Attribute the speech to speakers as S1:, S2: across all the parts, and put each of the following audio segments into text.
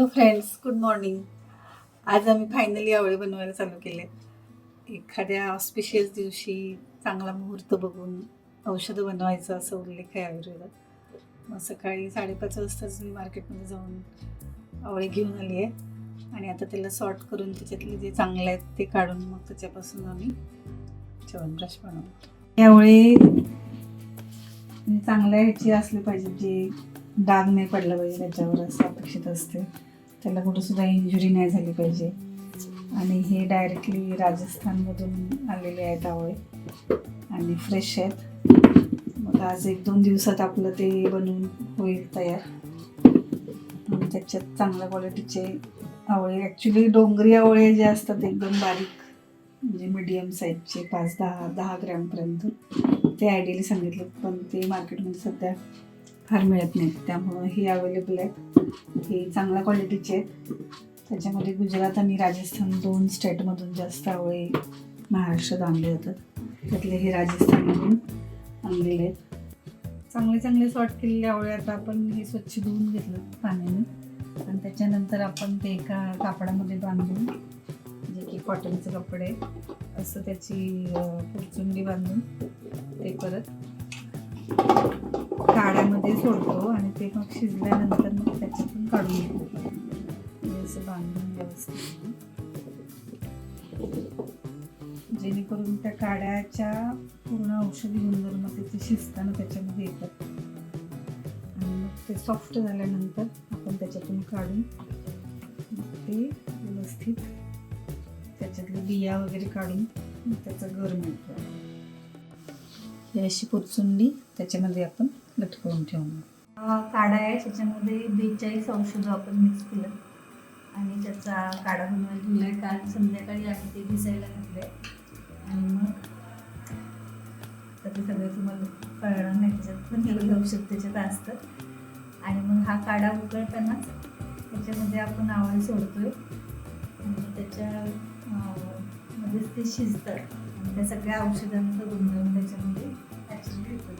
S1: Hello friends good morning आज आम्ही finally आवळे बनवायला चालू केले एखाद्या ऑस्पिशियस दिवशी चांगला मुहूर्त बघून औषधं बनवायचं असं उल्लेख आहे आयुर्वेदात. मग सकाळी साडेपाच वाजताच मी मार्केटमध्ये जाऊन आवळे घेऊन आली आहे. आणि आता त्याला सॉर्ट करून त्याच्यातले जे चांगले आहेत ते काढून मग त्याच्यापासून आम्ही च्यवनप्राश बनवतो. यावळे चांगल्या ह्याची असले पाहिजे जे डाग नाही पडला पाहिजे त्याच्यावर असं अपेक्षित असते. त्याला कुठंसुद्धा इंजुरी नाही झाली पाहिजे. आणि हे डायरेक्टली राजस्थानमधून आलेले आहेत आवळे. आणि फ्रेश आहेत. मग आज एक दोन दिवसात आपलं ते बनवून होईल तयार. आणि त्याच्यात चांगल्या क्वालिटीचे आवळे. ॲक्च्युली डोंगरी आवळे जे असतात एकदम बारीक म्हणजे मीडियम साईजचे पाच दहा दहा ग्रॅमपर्यंत ते आयडियली सांगितलं पण ते मार्केटमध्ये सध्या फार मिळत नाहीत. त्यामुळं हे अवेलेबल आहेत. हे चांगल्या क्वालिटीचे आहेत. त्याच्यामध्ये गुजरात आणि राजस्थान दोन स्टेटमधून जास्त आवळे महाराष्ट्रात आणले जातात त्यातले हे राजस्थानमधून आणलेले आहेत. चांगले चांगले सॉर्ट केलेले आवळे आता आपण हे स्वच्छ धुवून घेतलं पाण्याने. आणि त्याच्यानंतर आपण ते एका कापडामध्ये बांधून जे की कॉटनचे कपडे असं त्याची पुरचुंडी बांधून ते परत काड्यामध्ये सोडतो आणि ते मग शिजल्यानंतर मग त्याच्यातून काढून घेतो. असं बांधून व्यवस्थित. जेणेकरून त्या काड्याच्या पूर्ण औषधी गुणधर्म त्याचे शिजताना त्याच्यामध्ये येतात. आणि मग ते सॉफ्ट झाल्यानंतर आपण त्याच्यातून काढून मग ते व्यवस्थित त्याच्यातले बिया वगैरे काढून मग त्याचा गर मिळतो. ही अशी पुरचुंडी त्याच्यामध्ये आपण लटकवून ठेवणार. काढा आहे त्याच्यामध्ये बेचाळीस औषधं आपण मिक्स केलं. आणि त्याचा काढा बनवायला आहे काल संध्याकाळी आम्ही ते भिजायला घातलंय. आणि मग तर ते सगळं तुम्हाला कळणार नाही त्याच्यात पण एवढे औषध त्याच्यात असतं. आणि मग हा काढा उकळतानाच त्याच्यामध्ये आपण आवळ सोडतोय. आणि त्याच्या मध्येच ते शिजतं. आणि त्या सगळ्या औषधांचं गुणधर्म त्याच्यामध्ये ॲक्च्युली येतो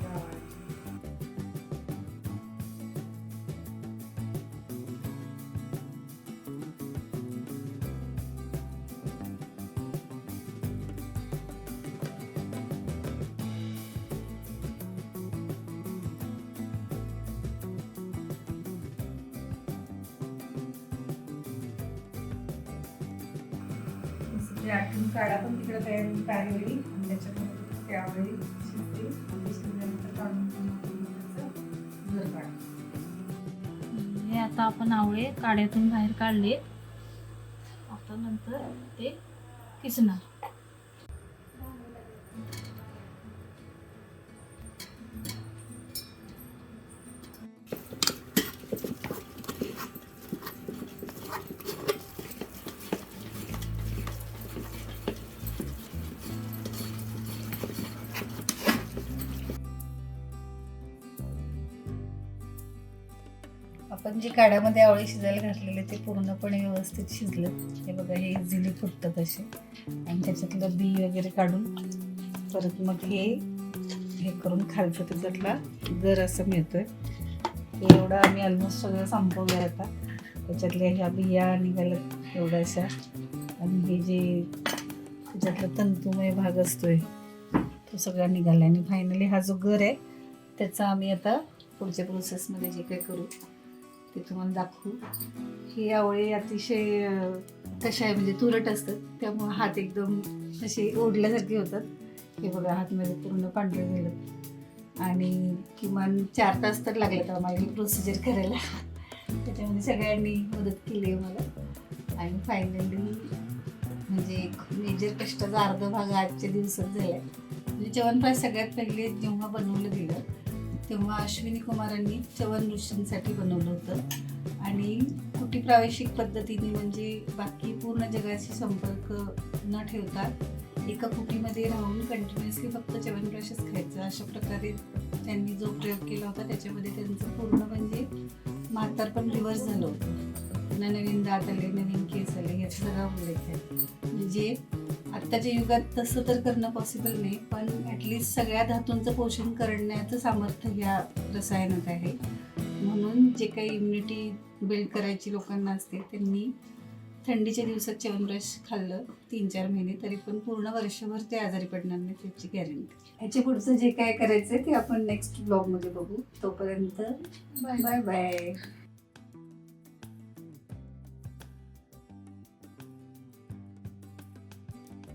S1: आठवून काढा पण तिकडे तयार होईल आणि त्याच्यामध्ये त्यावेळी शिजते म्हणजे शिजल्यानंतर काढून त्याचं घर
S2: हे आता आपण आवळे काड्यातून बाहेर काढले आता नंतर ते किसणार.
S1: आपण जे काड्यामध्ये आवळे शिजायला घातलेले ते पूर्णपणे व्यवस्थित शिजलं. हे बघा हे इझिली फुटतात असे. आणि त्याच्यातलं बी वगैरे काढून परत मग हे हे करून खालचं त्याच्यातला गर असं मिळतोय. हे एवढं आम्ही ऑलमोस्ट सगळं संपवलं आता. त्याच्यातल्या ह्या बिया निघाल्यात एवढ्याशा. आणि हे जे त्याच्यातला तंतुमय भाग असतोय तो सगळा निघाला. आणि फायनली हा जो गर आहे त्याचा आम्ही आता पुढच्या प्रोसेसमध्ये जे काही करू ते तुम्हाला दाखवू. ही आवळे अतिशय कशा आहे म्हणजे तुरट असतात. त्यामुळे हात एकदम असे ओढल्यासारखे होतात. हे बघा हातमध्ये पूर्ण पांढरे गेलं आणि किमान चार तास तर लागले आम्हाला ही प्रोसिजर करायला. त्याच्यामध्ये सगळ्यांनी मदत केली आहे मला. आणि फायनली म्हणजे एक मेजर कष्टाचा अर्धा भाग आजच्या दिवसात झाला आहे म्हणजे च्यवनप्राश सगळ्यात पहिले जेव्हा बनवलं गेलं तेव्हा अश्विनी कुमारांनी चवन ऋषींसाठी बनवलं होतं. आणि कुटी प्रावेशिक पद्धतीने म्हणजे बाकी पूर्ण जगाशी संपर्क न ठेवता एका कुटीमध्ये राहून कंटिन्युअसली फक्त च्यवनप्राशच खायचं अशा प्रकारे त्यांनी जो प्रयोग केला होता त्याच्यामध्ये त्यांचं पूर्ण म्हणजे म्हातारपण रिव्हर्स झालं होतं. त्यांना नवीन दात आले नवीन केस आले याचा सगळा उल्लेख आहे म्हणजे आत्ताच्या युगात तसं तर करणं पॉसिबल नाही पण ॲटलिस्ट सगळ्या धातूंचं पोषण करण्याचं सामर्थ्य या रसायनात आहे. म्हणून जे काही इम्युनिटी बिल्ड करायची लोकांना असते त्यांनी थंडीच्या दिवसात च्यवनप्राश खाल्लं तीन चार महिने तरी पण पूर्ण वर्षभर ते आजारी पडणार नाही त्याची गॅरंटी ह्याच्या पुढचं जे काय करायचं ते आपण नेक्स्ट ब्लॉगमध्ये बघू. तोपर्यंत बाय बाय बाय